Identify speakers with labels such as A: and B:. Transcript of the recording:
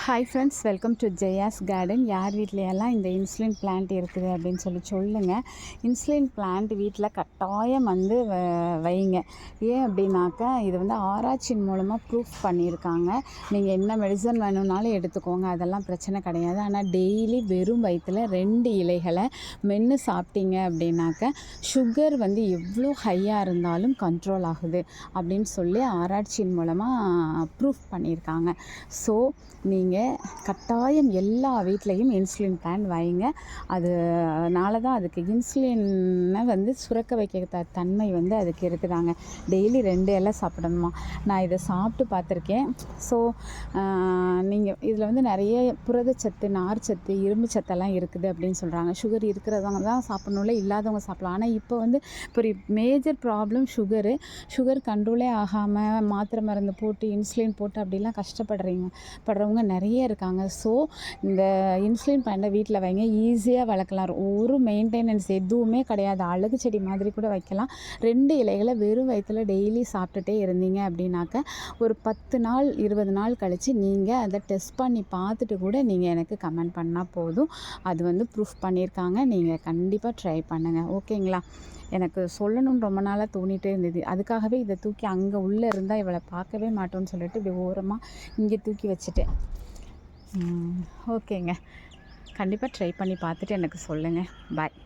A: Hi friends welcome to Jaya's garden யார் வீட்லையெல்லாம் இந்த இன்சுலின் பிளான்ட் இருக்குது அப்படின்னு சொல்லி சொல்லுங்கள் இன்சுலின் பிளான்ட் வீட்டில் கட்டாயம் வந்து வ- வைங்க. ஏன் அப்படின்னாக்கா இது வந்து ஆராய்ச்சியின் மூலமாக ப்ரூஃப் பண்ணியிருக்காங்க. நீங்கள் என்ன மெடிசன் வேணும்னாலும் எடுத்துக்கோங்க. அதெல்லாம் பிரச்சனை கிடையாது. ஆனால் டெய்லி வெறும் வயிற்றில் ரெண்டு இலைகளை மென்று சாப்பிட்டீங்க அப்படின்னாக்க சுகர் வந்து எவ்வளோ ஹையாக இருந்தாலும் கண்ட்ரோல் ஆகுது அப்படின்னு சொல்லி ஆராய்ச்சியின் மூலமாக ப்ரூஃப் பண்ணியிருக்காங்க. ஸோ நீங்கள் கட்டாயம் எல்லா வீட்லேயும் இன்சுலின் பிளான் வைங்க. அதனால தான் அதுக்கு இன்சுலினை வந்து சுரக்க வைக்க த தன்மை வந்து அதுக்கு இருக்குதாங்க. டெய்லி ரெண்டு இலை சாப்பிடணுமா? நான் இதை சாப்பிட்டு பார்த்துருக்கேன். ஸோ நீங்கள் இதில் வந்து நிறைய புரதச்சத்து நார்ச்சத்து இரும்பு சத்தெல்லாம் இருக்குது அப்படின்னு சொல்கிறாங்க சுகர் இருக்கிறவங்க தான் சாப்பிடணும்ல இல்லாதவங்க சாப்பிடலாம். ஆனால் இப்போ வந்து இப்போ மேஜர் ப்ராப்ளம் சுகரு சுகர் கண்ட்ரோலே ஆகாமல் மாத்திரை மருந்து போட்டு இன்சுலின் போட்டு அப்படிலாம் கஷ்டப்படுறீங்க படுறவங்க நிறைய நிறைய இருக்காங்க. ஸோ இந்த இன்சுலின் பண்ண வீட்டில் வைங்க. ஈஸியாக வளர்க்கலாம். ஒரு மெயின்டெனன்ஸ் எதுவுமே கிடையாது. அழகு செடி மாதிரி கூட வைக்கலாம். ரெண்டு இலைகளை வெறும் வயிற்றில் டெய்லி சாப்பிட்டுட்டே இருந்தீங்க அப்படின்னாக்க ஒரு பத்து நாள் இருபது நாள் கழித்து நீங்கள் அதை டெஸ்ட் பண்ணி பார்த்துட்டு கூட நீங்கள் எனக்கு கமெண்ட் பண்ணால் போதும். அது வந்து ப்ரூஃப் பண்ணியிருக்காங்க. நீங்கள் கண்டிப்பாக ட்ரை பண்ணுங்கள் ஓகேங்களா எனக்கு சொல்லணும்னு ரொம்ப நாளாக தோணிகிட்டே இருந்தது. அதுக்காகவே இதை தூக்கி அங்கே உள்ளே இருந்தால் இவளை பார்க்கவே மாட்டோம்னு சொல்லிட்டு இப்படி ஓரமாக இங்கே தூக்கி வச்சுட்டேன். ஓகேங்க. கண்டிப்பாக ட்ரை பண்ணி பார்த்துட்டு எனக்கு சொல்லுங்கள் பாய்